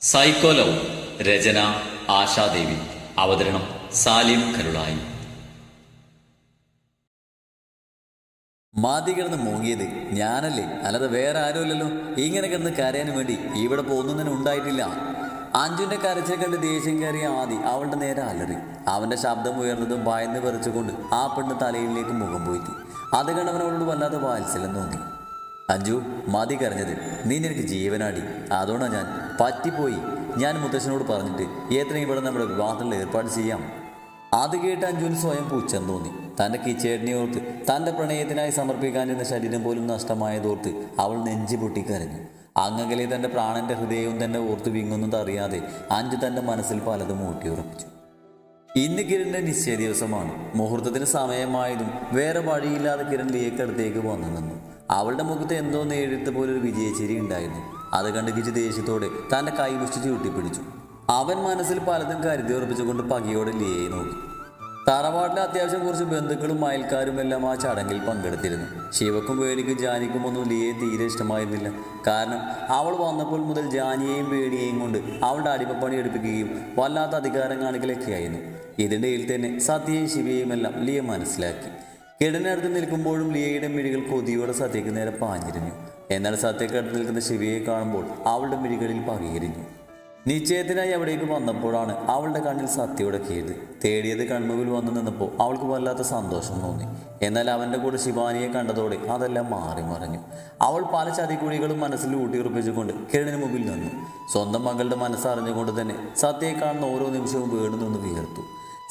സൈക്കോലോ രചന ആശാദേവി. അവതരണം സാലിം കരുളായി. മാതി കിടന്ന് മൂങ്ങിയത് ഞാനല്ലേ? അല്ലാതെ വേറെ ആരുമല്ലല്ലോ. ഇങ്ങനെ കിടന്ന് കരയാൻ വേണ്ടി ഇവിടെ പോകുന്നതിന് ഉണ്ടായിട്ടില്ല. അഞ്ജുന്റെ കരച്ചിൽ കണ്ട് ദേഷ്യം കയറിയ ആദി അവളുടെ നേരെ അലറി. അവന്റെ ശബ്ദം ഉയർന്നതും ഭയന്ന് പറിച്ചുകൊണ്ട് ആ പെണ്ണ് തലയിലേക്ക് മുഖം പോയിട്ട് അത് കണ്ടവൻ വല്ലാതെ വാത്സല്യം തോന്നി. അഞ്ജു മതി കരഞ്ഞത്. നീ നിനക്ക് ജീവനാടി. അതുകൊണ്ടാണ് ഞാൻ. പറ്റിപ്പോയി. ഞാൻ മുത്തശ്ശനോട് പറഞ്ഞിട്ട് ഏത്രയും ഇവിടെ നമ്മുടെ വിവാഹത്തിൽ ഏർപ്പാട് ചെയ്യാം. അത് കേട്ട് അഞ്ജുവിന് സ്വയം പൂച്ചം തോന്നി. തന്റെ കിച്ചേടിനെ ഓർത്ത് തന്റെ പ്രണയത്തിനായി സമർപ്പിക്കാനിരുന്ന ശരീരം പോലും നഷ്ടമായതോർത്ത് അവൾ നെഞ്ചു പൊട്ടിക്കരഞ്ഞു. അങ്ങകലെ തന്റെ പ്രാണന്റെ ഹൃദയവും തന്നെ ഓർത്ത് വിങ്ങുന്നത് അറിയാതെ അഞ്ജു തന്റെ മനസ്സിൽ പലതും ഊട്ടിയുറപ്പിച്ചു. ഇന്ന് കിരണിന്റെ നിശ്ചയ ദിവസമാണ്. മുഹൂർത്തത്തിന് സമയമായതും വേറെ വഴിയില്ലാതെ കിരൺ ലിയക്കടുത്തേക്ക് വന്നു നിന്നു. അവളുടെ മുഖത്ത് എന്തോ നേരിട്ട് പോലെ ഒരു ഉണ്ടായിരുന്നു. അത് കണ്ട് കിച്ച് ദേഷ്യത്തോടെ തന്റെ കൈ മുഷ്ടി ചൂട്ടിപ്പിടിച്ചു അവൻ മനസ്സിൽ പലതും കരുതി ഉറപ്പിച്ചുകൊണ്ട് പകയോടെ ലിയയെ നോക്കി. തറവാട്ടിലെ അത്യാവശ്യം കുറച്ച് ബന്ധുക്കളും അയൽക്കാരും എല്ലാം ആ ചടങ്ങിൽ പങ്കെടുത്തിരുന്നു. ശിവക്കും വേണിക്കും ജാനിക്കും ഒന്നും ലിയയെ തീരെ ഇഷ്ടമായിരുന്നില്ല. കാരണം അവൾ വന്നപ്പോൾ മുതൽ ജാനിയെയും വേണിയെയും കൊണ്ട് അവളുടെ അടിമപ്പണി എടുപ്പിക്കുകയും വല്ലാത്ത അധികാരം കാണിക്കലൊക്കെയായിരുന്നു. ഇതിന്റെ ഇടയിൽ തന്നെ സത്യയും ശിവയും എല്ലാം ലിയ മനസ്സിലാക്കി. കിടനടുത്ത് നിൽക്കുമ്പോഴും ലിയയുടെ മിഴികൾ കൊതിയോടെ സത്യക്ക് നേരെ പാഞ്ഞിരുന്നു എന്നാൽ സത്യക്കടുത്ത് നിൽക്കുന്ന ശിവയെ കാണുമ്പോൾ അവളുടെ മിഴികളിൽ പകയിരുന്നു നിശ്ചയത്തിനായി അവിടേക്ക് വന്നപ്പോഴാണ് അവളുടെ കണ്ണിൽ സത്യയുടെ കീഴ്. തേടിയത് കൺമുമ്പിൽ വന്നു നിന്നപ്പോൾ അവൾക്ക് വല്ലാത്ത സന്തോഷം തോന്നി. എന്നാൽ അവന്റെ കൂടെ ശിവാനിയെ കണ്ടതോടെ അതെല്ലാം മാറി മറിഞ്ഞു. അവൾ പല ചതിക്കുഴികളും മനസ്സിൽ ഊട്ടിയുറപ്പിച്ചുകൊണ്ട് കിരണിന് മുമ്പിൽ നിന്നു. സ്വന്തം മകളുടെ മനസ്സറിഞ്ഞുകൊണ്ട് തന്നെ സത്യയെ കാണുന്ന ഓരോ നിമിഷവും വീണു നിന്ന് വീർത്തു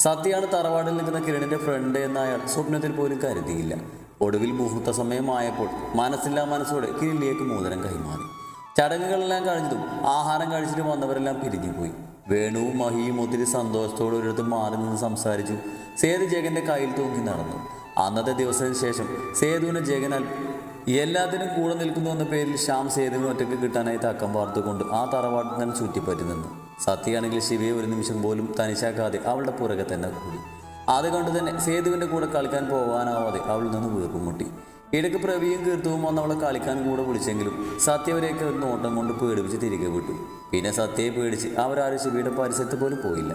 സത്യയാണ് തറവാടിൽ നിൽക്കുന്ന കിരണിന്റെ ഫ്രണ്ട് എന്നയാൾ സ്വപ്നത്തിൽ പോലും കരുതിയില്ല. ഒടുവിൽ മുഹൂർത്ത സമയമായപ്പോൾ മനസ്സില്ലാ മനസ്സോടെ കിരണിലേക്ക് മോതിരം കൈമാറി. ചടങ്ങുകളെല്ലാം കഴിഞ്ഞതും ആഹാരം കഴിച്ചിട്ട് വന്നവരെല്ലാം പിരിഞ്ഞുപോയി. വേണുവും മഹിയും ഒത്തിരി സന്തോഷത്തോടെ ഒരിടത്ത് മാറി നിന്ന് സംസാരിച്ചു. സേതു ജഗന്റെ കയ്യിൽ തൂങ്ങി നടന്നു. അന്നത്തെ ദിവസത്തിന് ശേഷം സേതുവിന് ജഗനാൽ എല്ലാത്തിനും കൂടെ നിൽക്കുന്നു എന്ന പേരിൽ ശ്യാം സേതുവിന് ഒറ്റയ്ക്ക് കിട്ടാനായി തക്കം വാർത്തുകൊണ്ട് ആ തറവാട്ടിൽ തന്നെ ചുറ്റിപ്പറ്റി നിന്നു. സത്യയാണെങ്കിൽ ശിവയെ ഒരു നിമിഷം പോലും തനിച്ചാക്കാതെ അവളുടെ പുറകെ തന്നെ കൂടി. അതുകൊണ്ട് തന്നെ സേതുവിന്റെ കൂടെ കളിക്കാൻ പോകാനാവാതെ അവൾ നിന്ന് വീർപ്പുമുട്ടി ഇടയ്ക്ക് പ്രവിയും കീർത്തവും വന്ന് അവളെ കളിക്കാൻ കൂടെ വിളിച്ചെങ്കിലും സത്യവരെയൊക്കെ ഒരു നോട്ടം കൊണ്ട് പേടിപ്പിച്ച് തിരികെ വിട്ടു. പിന്നെ സത്യയെ പേടിച്ച് അവരാരും ശിവയുടെ പരിസരത്ത് പോലും പോയില്ല.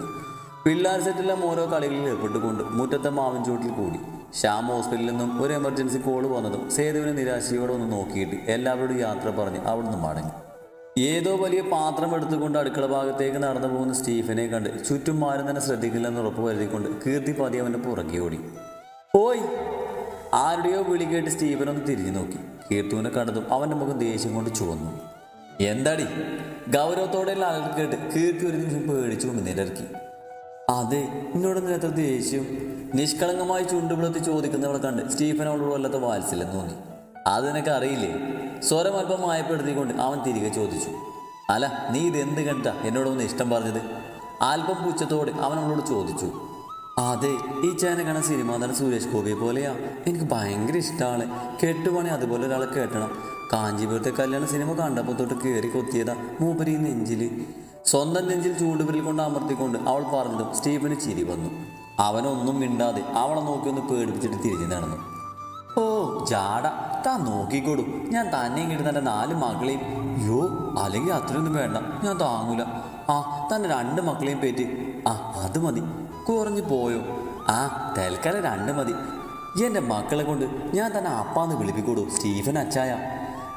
പിള്ളേർ സെറ്റെല്ലാം ഓരോ കളികളിൽ ഏർപ്പെട്ടുകൊണ്ട് മുറ്റത്തെ മാവിൻ ചൂട്ടിൽ കൂടി. ശ്യാം ഹോസ്പിറ്റലിൽ നിന്നും ഒരു എമർജൻസി കോൾ വന്നതും സേതുവിനെ നിരാശയോടെ ഒന്ന് നോക്കിയിട്ട് എല്ലാവരോടും യാത്ര പറഞ്ഞ് അവിടുന്ന് മടങ്ങി. ഏതോ വലിയ പാത്രം എടുത്തുകൊണ്ട് അടുക്കള ഭാഗത്തേക്ക് നടന്നു പോകുന്ന സ്റ്റീഫനെ കണ്ട് ചുറ്റും ആരും തന്നെ ശ്രദ്ധിക്കില്ലെന്ന് ഉറപ്പ് വരുത്തിക്കൊണ്ട് കീർത്തി പതി അവന്റെ പുറകെ ഓടി. ഓയ്! ആരുടെയോ വിളി കേട്ട് സ്റ്റീഫൻ ഒന്ന് തിരിഞ്ഞു നോക്കി. കീർത്തുവിനെ കണ്ടതും അവന്റെ മുഖം ദേഷ്യം കൊണ്ട് ചുവന്നു. എന്താടി? ഗൗരവത്തോടെയുള്ള ആളുകൾ കേട്ട് കീർത്തി ഒരു നിമിഷം പേടിച്ചു നിലർക്കി അതെ എന്നോട് നേരത്തെ ദേഷ്യം? നിഷ്കളങ്കമായി ചുണ്ടുപിളത്തി ചോദിക്കുന്നവളെ കണ്ട് സ്റ്റീഫൻ അവളോട് വല്ലാത്ത വാത്സല്യം തോന്നി. അത് നിനക്ക് അറിയില്ലേ സ്വരം അല്പം മായപ്പെടുത്തിക്കൊണ്ട് അവൻ തിരികെ ചോദിച്ചു അല്ല നീ ഇത് എന്ത് കണ്ട എന്നോടൊന്ന് ഇഷ്ടം പറഞ്ഞത്? അല്പം പുച്ഛത്തോടെ അവൻ അവളോട് ചോദിച്ചു അതെ ഈ ചേന കാണാൻ സിനിമ നടൻ സുരേഷ് ഗോപിയെ പോലെയാ. എനിക്ക് ഭയങ്കര ഇഷ്ടമാണ് കെട്ടുപണി അതുപോലെ ഒരാളെ കേട്ടണം. കാഞ്ചീപുരത്തെ കല്യാണ സിനിമ കണ്ടപ്പോൾ തൊട്ട് കയറി കൊത്തിയതാ മൂപ്പരി നെഞ്ചിൽ സ്വന്തം നെഞ്ചിൽ ചൂടുപിരിൽ കൊണ്ട് അമർത്തിക്കൊണ്ട് അവൾ പറഞ്ഞതും സ്റ്റീഫന് ചിരി വന്നു. അവനൊന്നും മിണ്ടാതെ അവളെ നോക്കി ഒന്ന് പേടിപ്പിച്ചിട്ട് തിരിഞ്ഞു നടന്നു. ഓ ജാട താൻ നോക്കിക്കോടൂ ഞാൻ തന്നെ ഇങ്ങോട്ട് തന്റെ നാല് മക്കളെയും യോ അല്ലെങ്കിൽ അത്രയൊന്നും വേണ്ട. ഞാൻ താങ്ങൂല. ആ തന്റെ രണ്ട് മക്കളെയും പേറ്റി. ആ അത് മതി. കുറഞ്ഞു പോയോ. ആ തൽക്കാലം രണ്ട് മതി. എന്റെ മക്കളെ കൊണ്ട് ഞാൻ തന്നെ അപ്പാന്ന് വിളിപ്പിക്കൂടൂ സ്റ്റീഫൻ അച്ചായ.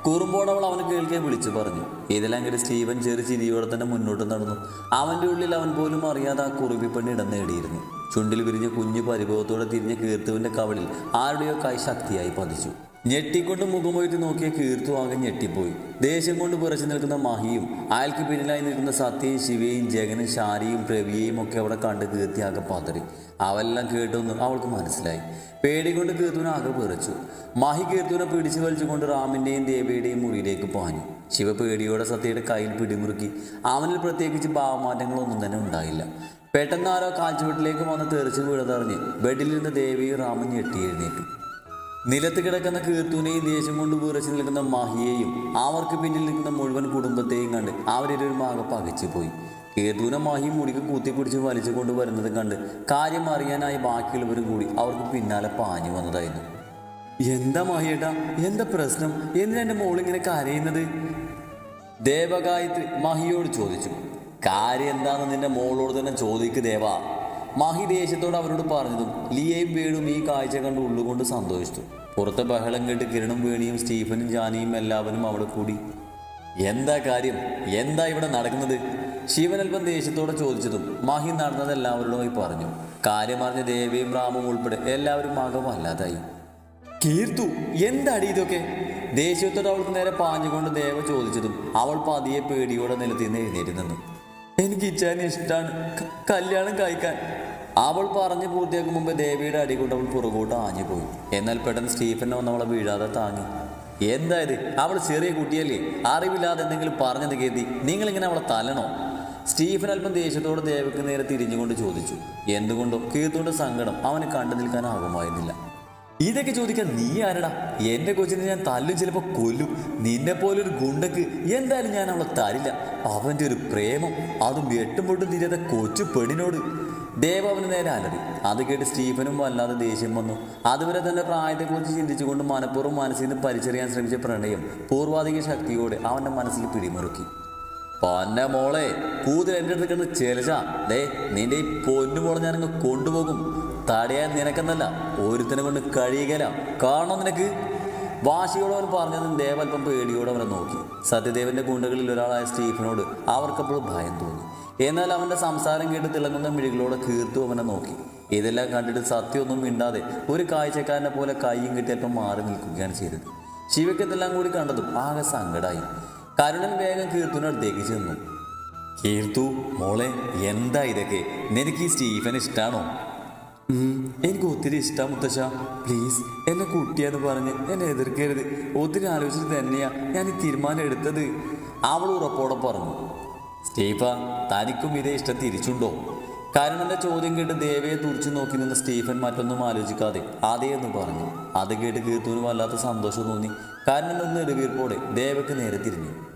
കുറുമ്പോടവൾ അവന് കേൾക്കെ വിളിച്ചു പറഞ്ഞു. ഇതെല്ലാം സ്റ്റീവൻ ചെറു ചിരിയോടെ തന്നെ മുന്നോട്ട് നടന്നു. അവന്റെ ഉള്ളിൽ അവൻ പോലും അറിയാതെ ആ കുറുപ്പിപ്പെണ്ണ് ഇടം നേടിയിരുന്നു. ചുണ്ടിൽ വിരിഞ്ഞ കുഞ്ഞു പരിഭവത്തോടെ തിരിഞ്ഞ കീർത്തുവിന്റെ കവളിൽ ആരുടെയോ കൈ ശക്തിയായി പതിച്ചു. ഞെട്ടിക്കൊണ്ട് മുഖമൊഴുത്തി നോക്കിയ കീർത്തു ആകെ ഞെട്ടിപ്പോയി. ദേഷ്യം കൊണ്ട് പുറച്ചു നിൽക്കുന്ന മഹിയും അയാൾക്ക് പിന്നിലായി നിൽക്കുന്ന സത്യയും ശിവയും ജഗനും ശാരിയും പ്രവിയെയും ഒക്കെ അവിടെ കണ്ട് കീർത്തി ആകെ പതറി. അവെല്ലാം കേട്ടൊന്നും അവൾക്ക് മനസ്സിലായി. പേടികൊണ്ട് കീർത്തുവിനെ ആകെ വിറച്ചു. മഹി കീർത്തുവിനെ പിടിച്ചു വലിച്ചുകൊണ്ട് റാമിന്റെയും ദേവിയുടെയും മുറിയിലേക്ക് പാഞ്ഞു. ശിവ പേടിയോടെ സത്യയുടെ കയ്യിൽ പിടിമുറുക്കി അവനിൽ പ്രത്യേകിച്ച് ഭാവമാറ്റങ്ങളൊന്നും തന്നെ ഉണ്ടായില്ല. പെട്ടെന്ന് ആരോ കാൽച്ചുവട്ടിലേക്ക് വന്ന് തെറിച്ച് വീഴതറിഞ്ഞ് ബെഡിലിരുന്ന് ദേവിയും റാമും ഞെട്ടി എഴുന്നേറ്റു. നിലത്ത് കിടക്കുന്ന കീർത്തുവിനെയും ദേഷ്യം കൊണ്ട് വിറച്ചു നിൽക്കുന്ന മഹിയെയും അവർക്ക് പിന്നിൽ നിൽക്കുന്ന മുഴുവൻ കുടുംബത്തെയും കണ്ട് അവരൊരു ആകെ പകച്ചു പോയി. കേതുവിനെ മാഹി മുടിക്ക് കുത്തിപ്പിടിച്ച് വലിച്ചു കൊണ്ട് വരുന്നത് കണ്ട് കാര്യം അറിയാനായി ബാക്കിയുള്ളവരും കൂടി അവർക്ക് പിന്നാലെ പാഞ്ഞു വന്നതായിരുന്നു. എന്താ മാഹിയേട്ടാ? എന്താ പ്രശ്നം? എന്തിനാ എന്റെ മോളിങ്ങനെ കരയുന്നത്? ദേവഗായത്രി മഹിയോട് ചോദിച്ചു. കാര്യം എന്താണെന്ന് നിന്റെ മോളോട് തന്നെ ചോദിക്ക് ദേവ. മഹി ദേഷ്യത്തോട് അവരോട് പറഞ്ഞതും ലിയയും വീടും ഈ കാഴ്ച കണ്ട് ഉള്ളുകൊണ്ട് സന്തോഷിച്ചു. പുറത്തെ ബഹളം കേട്ട് കിരണും വേണിയും സ്റ്റീഫനും ജാനിയും എല്ലാവരും അവിടെ കൂടി. എന്താ കാര്യം? എന്താ ഇവിടെ നടക്കുന്നത്? ശിവൻ അല്പം ദേഷ്യത്തോടെ ചോദിച്ചതും മാഹി നടന്നത് എല്ലാവരോടുമായി പറഞ്ഞു. കാര്യം അറിഞ്ഞ ദേവിയും റാമും ഉൾപ്പെടെ എല്ലാവരും ആകെ അല്ലാതായി കീർത്തു എന്താടി ഇതൊക്കെ? ദേഷ്യത്തോട് അവൾക്ക് നേരെ പാഞ്ഞുകൊണ്ട് ദേവ ചോദിച്ചതും അവൾ പതിയെ പേടിയോടെ നിലത്തിന്ന് എഴുന്നേറ്റ് നിന്നു. എനിക്ക് ഇച്ചാനെ ഇഷ്ടമാണ് കല്യാണം കഴിക്കാൻ. അവൾ പറഞ്ഞു പൂർത്തിയാക്കും മുമ്പ് ദേവിയുടെ അടി കൊണ്ട് അവൾ പുറകോട്ട് ആഞ്ഞു പോയി എന്നാൽ പെട്ടെന്ന് സ്റ്റീഫനെ വന്ന് അവളെ വീഴാതെ താങ്ങി. എന്തായത് അവൾ ചെറിയ കുട്ടിയല്ലേ? അറിവില്ലാതെ എന്തെങ്കിലും പറഞ്ഞത് കരുതി നിങ്ങളിങ്ങനെ അവളെ തല്ലണോ? സ്റ്റീഫൻ അല്പം ദേഷ്യത്തോട് ദേവയ്ക്ക് നേരെ തിരിഞ്ഞുകൊണ്ട് ചോദിച്ചു. എന്തുകൊണ്ടോ? കീർത്തുകൊണ്ട് സങ്കടം അവന് കണ്ടു നിൽക്കാനാകുമായിരുന്നില്ല ഇതൊക്കെ ചോദിക്കാൻ നീ ആരടാ? എന്റെ കൊച്ചിനെ ഞാൻ തല്ലും ചിലപ്പോ കൊല്ലും. നിന്നെ പോലൊരു ഗുണ്ടക്ക് എന്തായാലും ഞാൻ അവളെ തരില്ല. അവന്റെ ഒരു പ്രേമം. അതും എട്ടുമുട്ടും പൊട്ടും തിരിയാത്ത കൊച്ചു പെണ്ണിനോട്. ദേവ അവന് നേരെ അലറി. അത് കേട്ട് സ്റ്റീഫനും വല്ലാതെ ദേഷ്യം വന്നു. അതുവരെ തന്റെ പ്രായത്തെക്കുറിച്ച് ചിന്തിച്ചുകൊണ്ട് മനഃപൂർവം മനസ്സിൽ നിന്ന് പരിചറിയാൻ ശ്രമിച്ച പ്രണയം പൂർവാധിക ശക്തിയോടെ അവന്റെ മനസ്സിൽ പിടിമുറുക്കി. പന്ന മോളെ കൂതിൽ എന്റെ അടുത്ത് കിടന്ന് ചെലച്ച ദേ നിന്റെ ഈ പൊന്നു മോളെ ഞാനങ്ങ് കൊണ്ടുപോകും. തടയാൻ നിനക്കെന്നല്ല ഒരുത്തിനെ കൊണ്ട് കഴിയുകയില്ല. കാണണം നിനക്ക് വാശിയോടവൻ പറഞ്ഞതും ദേവൽപ്പം അല്പം അവനെ നോക്കി. സത്യദേവന്റെ ഗുണ്ടകളിൽ ഒരാളായ സ്റ്റീഫനോട് അവർക്കപ്പോൾ ഭയം തോന്നി. എന്നാൽ അവന്റെ സംസാരം കേട്ട് തിളങ്ങുന്ന മിഴികളോടെ കീർത്തു അവനെ നോക്കി. ഇതെല്ലാം കണ്ടിട്ട് സത്യമൊന്നും മിണ്ടാതെ ഒരു കാഴ്ചക്കാരനെ പോലെ കൈയും കെട്ടി അല്പം മാറി നിൽക്കുകയാണ് ചെയ്തത്. ശിവക്കത്തെല്ലാം കൂടി കണ്ടതും ആകെ സങ്കടായി. കരുണൻ വേഗം കീർത്തുവിനടുത്തേക്ക് ചെന്നു. കീർത്തു മോളെ എന്താ ഇതൊക്കെ? നിനക്ക് ഈ സ്റ്റീഫൻ ഇഷ്ടാണോ? ഉം, എനിക്ക് ഒത്തിരി ഇഷ്ടം മുത്തശ്ശ. പ്ലീസ് എന്നെ കുട്ടിയെന്ന് പറഞ്ഞ് എന്നെ എതിർക്കരുത്. ഒത്തിരി ആലോചിച്ചിട്ട് തന്നെയാ ഞാൻ ഈ തീരുമാനം എടുത്തത്. അവൾ ഉറപ്പോടെ പറഞ്ഞു സ്റ്റീഫ തനിക്കും ഇതേ ഇഷ്ടം തിരിച്ചുണ്ടോ? കരുണന്റെ ചോദ്യം കേട്ട് ദേവയെ തുറച്ചു നോക്കി നിന്ന് സ്റ്റീഫൻ മറ്റൊന്നും ആലോചിക്കാതെ അതേ എന്ന് പറഞ്ഞു. അത് കേട്ട് കീർത്തുവിന് വല്ലാത്ത സന്തോഷം തോന്നി. കാരണം ഒന്ന് നെടുവീർപ്പോടെ ദേവയ്ക്ക് നേരെ തിരിഞ്ഞു.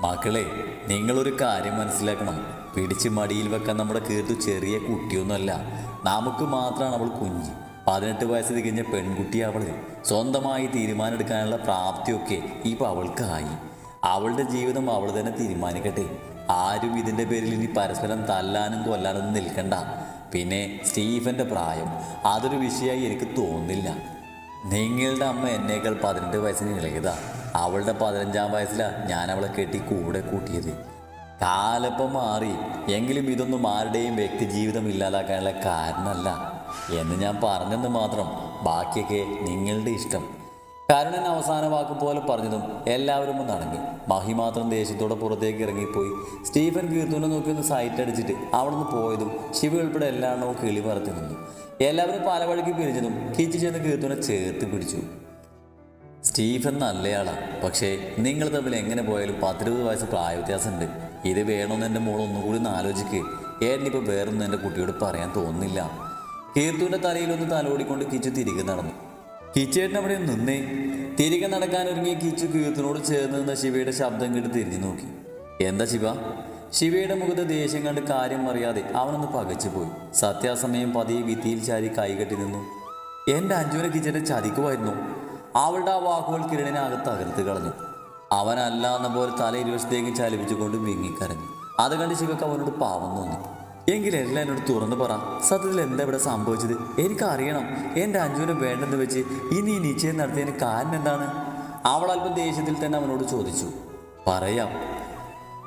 മക്കളെ നിങ്ങളൊരു കാര്യം മനസ്സിലാക്കണം. പിടിച്ച് മടിയിൽ വെക്കാൻ നമ്മുടെ കീർത്തു ചെറിയ കുട്ടിയൊന്നുമല്ല. നമുക്ക് മാത്രമാണ് അവൾ കുഞ്ഞ്. പതിനെട്ട് വയസ്സ് തികഞ്ഞ പെൺകുട്ടി അവൾ. സ്വന്തമായി തീരുമാനമെടുക്കാനുള്ള പ്രാപ്തിയൊക്കെ ഇപ്പോൾ അവൾക്കായി. അവളുടെ ജീവിതം അവൾ തന്നെ തീരുമാനിക്കട്ടെ. ആരും ഇതിന്റെ പേരിൽ ഇനി പരസ്പരം തല്ലാനും കൊല്ലാനൊന്നും നിൽക്കണ്ട. പിന്നെ സ്റ്റീഫന്റെ പ്രായം. അതൊരു വിഷയമായി എനിക്ക് തോന്നുന്നില്ല. നിങ്ങളുടെ അമ്മ എന്നേക്കാൾ പതിനെട്ട് വയസ്സിന് ഇളകിയതാ അവളുടെ പതിനഞ്ചാം വയസ്സിലാണ് ഞാൻ അവളെ കെട്ടി കൂടെ കൂട്ടിയത്. കാലപ്പം മാറി. എങ്കിലും ഇതൊന്നും ആരുടെയും വ്യക്തി ജീവിതം ഇല്ലാതാക്കാനുള്ള കാരണമല്ല എന്ന് ഞാൻ പറഞ്ഞെന്ന് മാത്രം. ബാക്കിയൊക്കെ നിങ്ങളുടെ ഇഷ്ടം. കരുണൻ അവസാന വാക്ക് പോലെ പറഞ്ഞതും എല്ലാവരും ഒന്ന് അടങ്ങി മഹി മാത്രം ദേഷ്യത്തോടെ പുറത്തേക്ക് ഇറങ്ങിപ്പോയി. സ്റ്റീഫൻ കീർത്തുനെ നോക്കി ഒന്ന് സൈറ്റ് അടിച്ചിട്ട് അവിടുന്ന് പോയതും ശിവ ഉൾപ്പെടെ എല്ലാണ്ണവും കിളി പറത്തി നിന്നു. എല്ലാവരും പല വഴിക്ക് പിരിഞ്ഞതും കിച്ചു ചെന്ന് കീർത്തുനെ ചേർത്ത് പിടിച്ചു. സ്റ്റീഫൻ നല്ലയാളാണ് പക്ഷേ നിങ്ങൾ തമ്മിൽ എങ്ങനെ പോയാലും പത്തിരുപത് വയസ്സ് പ്രായവ്യത്യാസമുണ്ട്. ഇത് വേണമെന്ന് എന്റെ മോൾ ഒന്നുകൂടി ഒന്ന് ആലോചിക്ക്. ഏട്ടനിപ്പോൾ വേറൊന്നും എന്റെ കുട്ടിയോട് പറയാൻ തോന്നുന്നില്ല. കീർത്തുവിന്റെ തലയിലൊന്ന് തലോടിക്കൊണ്ട് കിച്ചു തിരികെ നടന്നു. കിച്ചേട്ടൻ അവിടെ നിന്നേ. തിരികെ നടക്കാൻ ഒരുങ്ങിയ കിച്ചു കീർത്തിനോട് ചേർന്ന് നിന്ന ശിവയുടെ ശബ്ദം കേട്ട് തിരിഞ്ഞു നോക്കി. എന്താ ശിവ? ശിവയുടെ മുഖത്ത് ദേഷ്യം കണ്ട് കാര്യം അറിയാതെ അവനൊന്ന് പകച്ചു പോയി. സത്യാസമയം പതിയെ ഭിത്തിയിൽ ചാരി കൈകെട്ടി നിന്നു. എന്റെ അഞ്ജുവിനെ കിച്ചേട്ടൻ ചതിക്കുമായിരുന്നു. അവളുടെ ആ വാക്കുകൾ കിരണിനകത്ത് അകർത്ത് കളഞ്ഞു. അവനല്ല എന്ന പോലെ തല ഇരുവശത്തേക്ക് ചലിപ്പിച്ചുകൊണ്ട് വിങ്ങിക്കരഞ്ഞു. അത് കണ്ട് ശിവക്ക് അവനോട് പാവം തോന്നി. എങ്കിലെല്ലാം എന്നോട് തുറന്നു പറ. സത്യത്തിൽ എന്താ ഇവിടെ സംഭവിച്ചത്? എനിക്കറിയണം. എന്റെ അഞ്ജുവിനെ വേണ്ടെന്ന് വെച്ച് ഇനി ഈ നിശ്ചയം നടത്തിയതിന് കാരണം എന്താണ്? അവൾ ദേഷ്യത്തിൽ തന്നെ അവനോട് ചോദിച്ചു. പറയാം.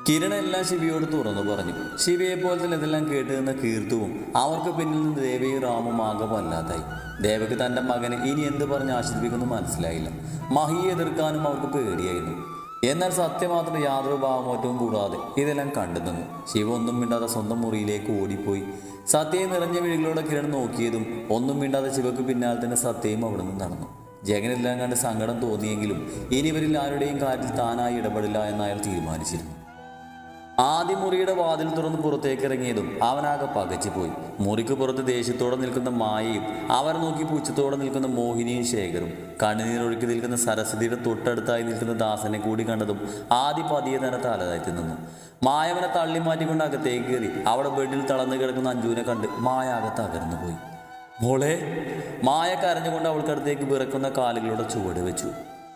കിരൺ എല്ലാം ശിവയോട് തുറന്നു പറഞ്ഞു. ശിവയെ പോലെ തന്നെ ഇതെല്ലാം കേട്ട് നിന്ന കീർത്തുവും അവർക്ക് പിന്നിൽ നിന്ന് ദേവയും റാമും ആകെ വല്ലാതായി. ദേവയ്ക്ക് തന്റെ മകനെ ഇനി എന്ത് പറഞ്ഞ് ആശ്വസിപ്പിക്കുന്നു മനസ്സിലായില്ല. മഹിയെ എതിർക്കാനും അവർക്ക് പേടിയായിരുന്നു. എന്നാൽ സത്യമാത്രം യാതൊരു ഭാവമാറ്റവും കൂടാതെ ഇതെല്ലാം കണ്ടു നിന്നു. ശിവ ഒന്നും മിണ്ടാതെ സ്വന്തം മുറിയിലേക്ക് ഓടിപ്പോയി. സത്യയെ നിറഞ്ഞ വിഴികളോടെ കിരൺ നോക്കിയതും ഒന്നും മിണ്ടാതെ ശിവക്ക് പിന്നാലെ തന്നെ സത്യയും അവിടെ നിന്ന് നടന്നു. ജഗനെല്ലാം കണ്ട് സങ്കടം തോന്നിയെങ്കിലും ഇനി ഇവരിൽ ആരുടെയും കാര്യത്തിൽ താനായി ഇടപെടില്ല എന്ന് അയാൾ തീരുമാനിച്ചിരുന്നു. ആദ്യ മുറിയുടെ വാതിൽ തുറന്ന് പുറത്തേക്ക് ഇറങ്ങിയതും അവനാകെ പകച്ചുപോയി മുറിക്ക് പുറത്ത് ദേഷ്യത്തോടെ നിൽക്കുന്ന മായയും അവരെ നോക്കി പൂച്ചത്തോടെ നിൽക്കുന്ന മോഹിനിയും ശേഖരും കണ്ണുനീരൊഴുക്കി നിൽക്കുന്ന സരസ്വതിയുടെ തൊട്ടടുത്തായി നിൽക്കുന്ന ദാസനെ കൂടി കണ്ടതും ആദ്യ പതിയെ തന്നെ തലതായി നിന്നു. മായവനെ തള്ളി മാറ്റിക്കൊണ്ട് അകത്തേക്ക് കയറി. അവിടെ ബെഡിൽ തളർന്നു കിടക്കുന്ന അഞ്ജുവിനെ കണ്ട് മായ അകത്ത് അകർന്നു പോയി. മോളെ മായ കരഞ്ഞുകൊണ്ട് അവൾക്കടുത്തേക്ക് വിറക്കുന്ന കാലുകളുടെ ചുവട് വെച്ചു.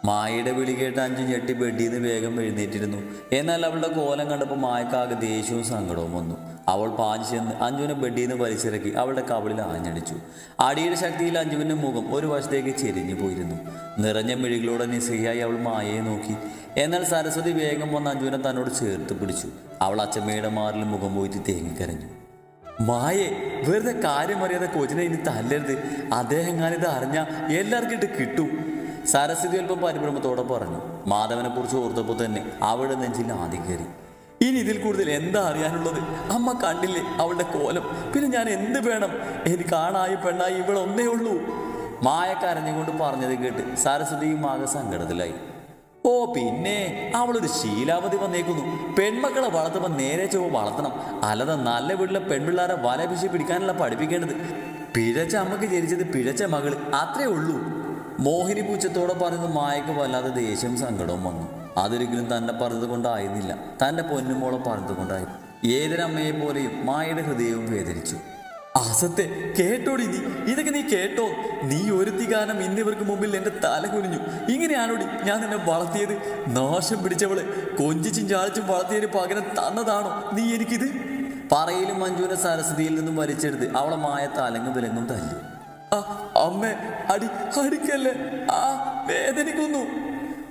മായയുടെ വിളി കേട്ട് അഞ്ചു ഞെട്ടി ബെഡിന്ന് വേഗം എഴുന്നേറ്റിരുന്നു. എന്നാൽ അവളുടെ കോലം കണ്ടപ്പോൾ മായക്കാകെ ദേഷ്യവും സങ്കടവും വന്നു. അവൾ പാഞ്ഞു ചെന്ന് അഞ്ജുവിനെ ബെഡിന്ന് വലിച്ചിറക്കി അവളുടെ കവളിൽ ആഞ്ഞടിച്ചു. അടിയുടെ ശക്തിയിൽ അഞ്ജുവിന്റെ മുഖം ഒരു വശത്തേക്ക് ചെരിഞ്ഞു പോയിരുന്നു. നിറഞ്ഞ മിഴികളോടെ നിസ്സഹിയായി അവൾ മായയെ നോക്കി. എന്നാൽ സരസ്വതി വേഗം വന്ന് അഞ്ജുവിനെ തന്നോട് ചേർത്ത് പിടിച്ചു. അവൾ അച്ഛമ്മയുടെ മാറിൽ മുഖം പോയിട്ട് തേങ്ങിക്കരഞ്ഞു. മായെ വെറുതെ കാര്യം അറിയാതെ കൊച്ചിനെ ഇനി തല്ലരുത്. അദ്ദേഹം ഞാനിത് അറിഞ്ഞാൽ എല്ലാവർക്കും ഇട്ട് കിട്ടും. സരസ്വതി അല്പം പരിഭ്രമത്തോടെ പറഞ്ഞു മാധവനെ കുറിച്ച് ഓർത്തപ്പോൾ തന്നെ അവളുടെ നെഞ്ചിൽ ആദ്യം കയറി. ഇനി ഇതിൽ കൂടുതൽ എന്താ അറിയാനുള്ളത്? അമ്മ കണ്ടില്ലേ അവളുടെ കോലം? പിന്നെ ഞാൻ എന്ത് വേണം? എനിക്ക് ആണായി പെണ്ണായി ഇവിടെ ഒന്നേ ഉള്ളൂ. മായ കരഞ്ഞുകൊണ്ട് പറഞ്ഞത് കേട്ട് സരസ്വതിയും ആകെ സങ്കടത്തിലായി. ഓ പിന്നെ അവളൊരു ശീലാവതി വന്നേക്കുന്നു. പെൺമക്കളെ വളർത്തുമ്പോൾ നേരെ ചൊവ്വ വളർത്തണം. അല്ലാതെ നല്ല വീട്ടിലെ പെൺപിള്ളാരെ വല പിടിക്കാനുള്ള പഠിപ്പിക്കേണ്ടത്. പിഴച്ച അമ്മയ്ക്ക് ജനിച്ചത് പിഴച്ച മകൾ. അത്രേ ഉള്ളൂ. മോഹിനി പൂച്ചത്തോടെ പറഞ്ഞത് മായക്ക് വല്ലാതെ ദേഷ്യം സങ്കടവും വന്നു. അതൊരിക്കലും തന്നെ പറഞ്ഞത് കൊണ്ടായിരുന്നില്ല. തന്റെ പൊന്നുമോളെ പറഞ്ഞത് കൊണ്ടായിരുന്നു ഏതൊരമ്മയെ പോലെയും മായയുടെ ഹൃദയവും വേദനിച്ചു. അസത്തെ കേട്ടോടി നീ. ഇതൊക്കെ നീ കേട്ടോ. നീ ഒരു കാരണം ഇന്നിവർക്ക് മുമ്പിൽ എന്റെ തല കുനിഞ്ഞു. ഇങ്ങനെയാണോടി ഞാൻ നിന്നെ വളർത്തിയത്? നാശം പിടിച്ചവൾ കൊഞ്ചിച്ചും ചാളിച്ചും വളർത്തിയതിന് പകരം തന്നതാണോ നീ എനിക്കിത്? പറയിലും മഞ്ജുവിനെ സരസ്വതിയിൽ നിന്നും വലിച്ചെടുത്ത് അവളെ മായ തലങ്ങും വിലങ്ങും തല്ലി. ആ അമ്മേ അടി അടിക്കല്ലേ? ആ വേദനിക്കുന്നു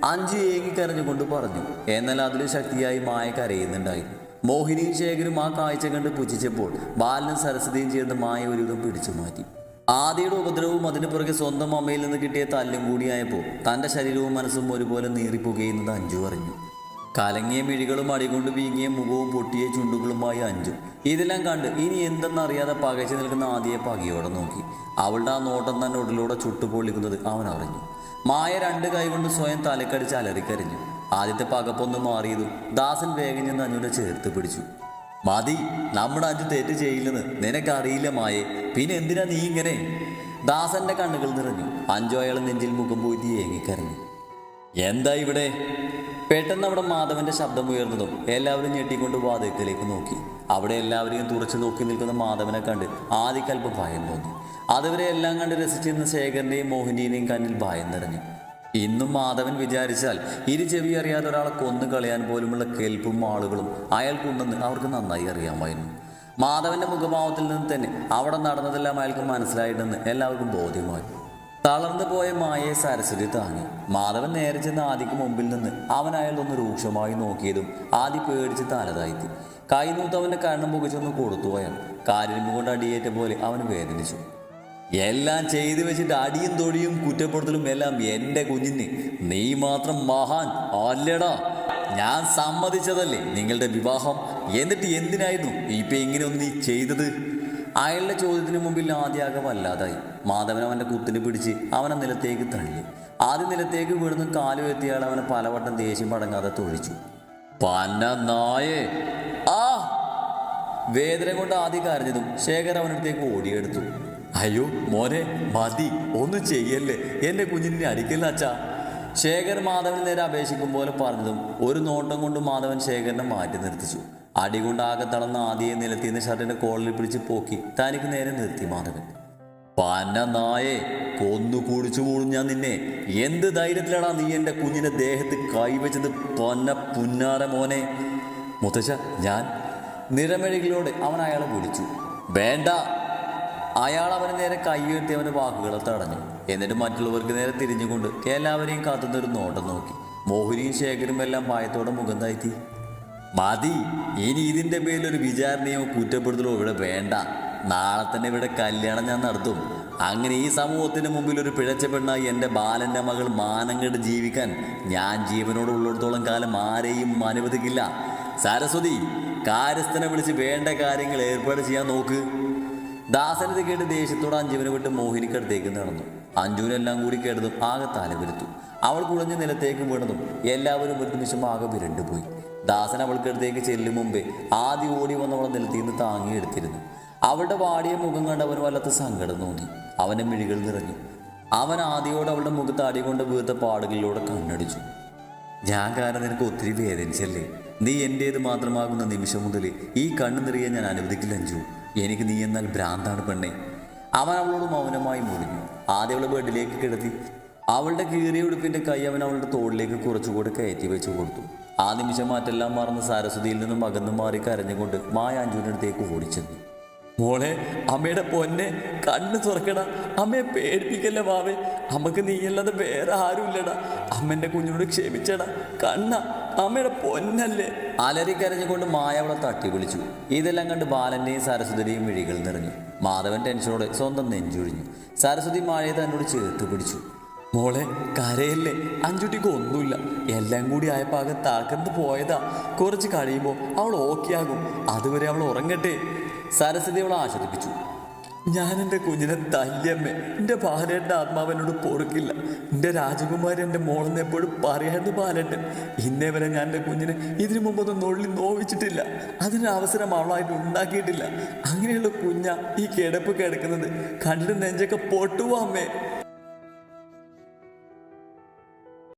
അഞ്ചു ഏങ്ങിക്കരഞ്ഞുകൊണ്ട് പറഞ്ഞു എന്നാൽ അതിൽ ശക്തിയായി മായ കരയുന്നുണ്ടായിരുന്നു മോഹിനിയും ശേഖരും ആ കാഴ്ച കണ്ട് പുച്ഛിച്ചപ്പോൾ ബാലനും സരസ്വതിയും ചേർന്ന് മായ ഒരുവിധം പിടിച്ചു മാറ്റി. ആദ്യയുടെ ഉപദ്രവവും അതിനു പുറകെ സ്വന്തം അമ്മയിൽ നിന്ന് കിട്ടിയ തല്ലും കൂടിയായപ്പോൾ തന്റെ ശരീരവും മനസ്സും ഒരുപോലെ നീറിപ്പുകയുന്നത് അഞ്ചു പറഞ്ഞു കലങ്ങിയ മിഴികളും അടികൊണ്ട് വീങ്ങിയ മുഖവും പൊട്ടിയ ചുണ്ടുകളുമായി അഞ്ചു ഇതെല്ലാം കണ്ട് ഇനി എന്തെന്നറിയാതെ പകച്ചു നിൽക്കുന്ന ആദിയെ പകയോടെ നോക്കി. അവളുടെ ആ നോട്ടം തന്നെ ഉടലൂടെ ചുട്ടുപൊള്ളിക്കുന്നത് അവൻ അറിഞ്ഞു. മായ രണ്ട് കൈകൊണ്ട് സ്വയം തലക്കടിച്ച് അലറിക്കരിഞ്ഞു. ആദ്യത്തെ പകപ്പൊന്ന് മാറിയതും ദാസൻ വേഗം ചെന്ന് അഞ്ഞൂടെ ചേർത്ത് പിടിച്ചു. മതി നമ്മുടെ അഞ്ചു തെറ്റ് ചെയ്യില്ലെന്ന് നിനക്കറിയില്ല മായെ പിന്നെ എന്തിനാ നീ ഇങ്ങനെ? ദാസന്റെ കണ്ണുകൾ നിറഞ്ഞു. അഞ്ചോ അയാൾ നെഞ്ചിൽ മുഖം പോയി ഏങ്ങിക്കരഞ്ഞു. എന്താ ഇവിടെ? പെട്ടെന്ന് അവിടെ മാധവന്റെ ശബ്ദം ഉയർന്നതും എല്ലാവരും ഞെട്ടിക്കൊണ്ട് വാതിക്കലേക്ക് നോക്കി. അവിടെ എല്ലാവരെയും തുറച്ചു നോക്കി നിൽക്കുന്ന മാധവനെ കണ്ട് ആദ്യക്കൽപ്പം ഭയം തോന്നി. അതുവരെ എല്ലാം കണ്ട് രസിച്ചിരുന്ന ശേഖരന്റെയും മോഹിനിയുടെയും കണ്ണിൽ ഭയം നിറഞ്ഞു. ഇന്നും മാധവൻ വിചാരിച്ചാൽ ഇരു ചെവി അറിയാതെ ഒരാളെ കൊന്നു കളയാൻ പോലുമുള്ള കേൾപ്പും ആളുകളും അയാൾക്കുണ്ടെന്ന് അവർക്ക് നന്നായി അറിയാമായിരുന്നു. മാധവന്റെ മുഖഭാവത്തിൽ നിന്ന് തന്നെ അവിടെ നടന്നതെല്ലാം അയാൾക്ക് മനസ്സിലായിട്ടെന്ന് എല്ലാവർക്കും ബോധ്യമായി. തളർന്നു പോയ മായയെ സരസ്വതി താങ്ങി. മാധവൻ നേരെ ചെന്ന് ആദിക്ക് മുമ്പിൽ നിന്ന് അവൻ അയാൾ ഒന്ന് രൂക്ഷമായി നോക്കിയതും ആദി പേടിച്ച് തലതായിത്തി കൈനൂത്തവന്റെ കണ്ണും പുകച്ചൊന്ന് കൊടുത്തു അയാൾ. കാരിരുമ്പ് കൊണ്ട് അടിയേറ്റ പോലെ അവൻ വേദനിച്ചു. എല്ലാം ചെയ്തു വെച്ചിട്ട് അടിയും തൊടിയും കുറ്റപ്പെടുത്തലും എല്ലാം എന്റെ കുഞ്ഞിന്. നീ മാത്രം മഹാൻ അല്ലടാ. ഞാൻ സമ്മതിച്ചതല്ലേ നിങ്ങളുടെ വിവാഹം? എന്നിട്ട് എന്തിനായിരുന്നു ഇപ്പൊ ഇങ്ങനെയൊന്നും നീ ചെയ്തത്? അയാളുടെ ചോദ്യത്തിന് മുമ്പിൽ ആദ്യാകെ വല്ലാതായി മാധവൻ അവന്റെ കുത്തിന് പിടിച്ച് അവനെ നിലത്തേക്ക് തള്ളി. ആദ്യ നിലത്തേക്ക് വീഴുന്ന കാലു എത്തിയാൽ അവനെ പലവട്ടം ദേഷ്യം പടങ്ങാതെ തൊഴിച്ചു. പന്ന നായേ. ആ! വേദന കൊണ്ട് ആദ്യം കരഞ്ഞതും ശേഖർ അവനടുത്തേക്ക് ഓടിയെടുത്തു. അയ്യോ മോനെ മതി. ഒന്നും ചെയ്യല്ലേ. എന്റെ കുഞ്ഞിനെ അടിക്കല്ല അച്ഛാ. ശേഖർ മാധവന് നേരെ അപേക്ഷിക്കും പോലെ പറഞ്ഞതും ഒരു നോട്ടം കൊണ്ട് മാധവൻ ശേഖരനെ മാറ്റി നിർത്തിച്ചു. അടി കൊണ്ടാകെ തളർന്ന ആദ്യയെ നിലത്തിന്ന് ഷർട്ടിന്റെ കോളിൽ പിടിച്ച് പോക്കി. തനിക്ക് നേരെ നിർത്തി മാധവൻ. പന്ന നായെ കൊന്നു കുടിച്ചു പോളും ഞാൻ നിന്നെ. എന്ത് ധൈര്യത്തിലാണ് നീ എന്റെ കുഞ്ഞിന്റെ ദേഹത്ത് കൈവച്ചത്? പൊന്ന പുന്നാര മോനെ. മുത്തച്ഛ ഞാൻ നിരമഴികളോട് അവൻ അയാളെ വിളിച്ചു. വേണ്ട അയാൾ അവന് നേരെ കൈ ഉയർത്തി അവന്റെ വാക്കുകളെ തടഞ്ഞു. എന്നിട്ട് മറ്റുള്ളവർക്ക് നേരെ തിരിഞ്ഞുകൊണ്ട് എല്ലാവരെയും കാത്തുന്നൊരു നോട്ടം നോക്കി. മോഹിനിയും ശേഖരും എല്ലാം ഭയത്തോടെ മുഖം താഴ്ത്തി. മതി ഇനി ഇതിന്റെ പേരിൽ ഒരു വിചാരണയോ കുറ്റപ്പെടുത്തലോ ഇവിടെ വേണ്ട. നാളെ തന്നെ ഇവിടെ കല്യാണം ഞാൻ നടത്തും. അങ്ങനെ ഈ സമൂഹത്തിന് മുമ്പിൽ ഒരു പിഴച്ച പെണ്ണായി എന്റെ ബാലന്റെ മകൾ മാനം കണ്ട് ജീവിക്കാൻ ഞാൻ ജീവനോട് ഉള്ളിടത്തോളം കാലം ആരെയും അനുവദിക്കില്ല. സരസ്വതി കാര്യസ്ഥനെ വിളിച്ച് വേണ്ട കാര്യങ്ങൾ ഏർപ്പാട് ചെയ്യാൻ നോക്ക്. ദാസനത് കേട്ട് ദേഷ്യത്തോടെ അഞ്ജുവിനെ വിട്ട് മോഹിനിക്കടുത്തേക്ക് നടന്നു. അഞ്ജുവിനെല്ലാം കൂടി കേട്ടതും ആകെ തലവിരുത്തു അവൾ കുഴഞ്ഞ നിലത്തേക്ക് വീണതും എല്ലാവരും ഒരു നിമിഷം ആകെ വിരണ്ടുപോയി ദാസൻ അവൾക്കടുത്തേക്ക് ചെല്ലും മുമ്പേ ആദ്യം ഓടി വന്നവളെ നിലത്തിൽ നിന്ന് താങ്ങിയെടുത്തിരുന്നു അവളുടെ വാടിയ മുഖം കണ്ട് അവന് വല്ലാത്ത സങ്കടം തോന്നി. അവന്റെ മിഴികൾ നിറഞ്ഞു. അവൻ ആദ്യയോട് അവളുടെ മുഖത്ത് അടികൊണ്ട് വീർത്ത പാടുകളിലൂടെ കണ്ണടിച്ചു. ഞാൻ കാരണം നിനക്ക് ഒത്തിരി വേദനിച്ചല്ലേ? നീ എന്റേത് മാത്രമാകുന്ന നിമിഷം മുതൽ ഈ കണ്ണു നിറയാൻ ഞാൻ അനുവദിക്കില്ല അഞ്ചു എനിക്ക് നീ എന്നാൽ ഭ്രാന്താണ് പെണ്ണെ. അവൻ അവളോട് മൗനമായി മുറിഞ്ഞു ആദ്യം അവളെ ബെഡിലേക്ക് കിടത്തി. അവളുടെ കീറിയ ഉടുപ്പിന്റെ കൈ അവൻ അവളുടെ തോളിലേക്ക് കുറച്ചുകൂടെ കയറ്റി വെച്ചു കൊടുത്തു. ആ നിമിഷം മാറ്റെല്ലാം മറന്ന് സരസ്വതിയിൽ നിന്നും അകന്നു മാറി കരഞ്ഞുകൊണ്ട് മായ അടുത്തേക്ക് ഓടിച്ചെന്നു. മോളെ അമ്മയുടെ പൊന്നെ കണ്ണ് തുറക്കടാ. അമ്മയെ പേടിപ്പിക്കല്ലേ മാവേ. അമ്മയ്ക്ക് നീയല്ലാതെ വേറെ ആരുമില്ലടാ. അമ്മന്റെ കുഞ്ഞിനോട് ക്ഷമിച്ചടാ. കണ്ണ അമ്മയുടെ പൊന്നല്ലേ? അലരിക്കരഞ്ഞുകൊണ്ട് മായ അവളെ തട്ടി വിളിച്ചു. ഇതെല്ലാം കണ്ട് ബാലന്റെയും സരസ്വതിയുടെയും വിഴികൾ നിറഞ്ഞു. മാധവൻ ടെൻഷനോടെ സ്വന്തം നെഞ്ചൊഴിഞ്ഞു. സരസ്വതി മായയെ തന്നോട് ചേർത്ത് പിടിച്ചു. മോളെ കരയല്ലേ? അഞ്ചുട്ടിക്ക് ഒന്നുമില്ല. എല്ലാം കൂടി ആയപ്പോൾ ആകെ തകർന്ന് പോയതാ. കുറച്ച് കഴിയുമ്പോൾ അവൾ ഓക്കെ ആകും അതുവരെ അവൾ ഉറങ്ങട്ടെ? സരസ്വതി അവളെ ആശ്വസിപ്പിച്ചു. ഞാൻ എന്റെ കുഞ്ഞിനെ തല്ലിയമ്മേ. എന്റെ ബാലേട്ടന്റെ ആത്മാവനോട് പൊറുക്കില്ല. എന്റെ രാജകുമാരി എന്റെ മോളെന്ന് എപ്പോഴും പറയാണ്ട് ബാലേട്ടൻ ഇന്നേ വരെ ഞാൻ എന്റെ കുഞ്ഞിനെ ഇതിനു മുമ്പൊന്നും നുള്ളി നോവിച്ചിട്ടില്ല. അതിന് അവസരം അവളായിട്ട് ഉണ്ടാക്കിയിട്ടില്ല. അങ്ങനെയുള്ള കുഞ്ഞ ഈ കിടപ്പ് കിടക്കുന്നത്. കണ്ടിട്ട് നെഞ്ചൊക്കെ പൊട്ടുവോ അമ്മേ.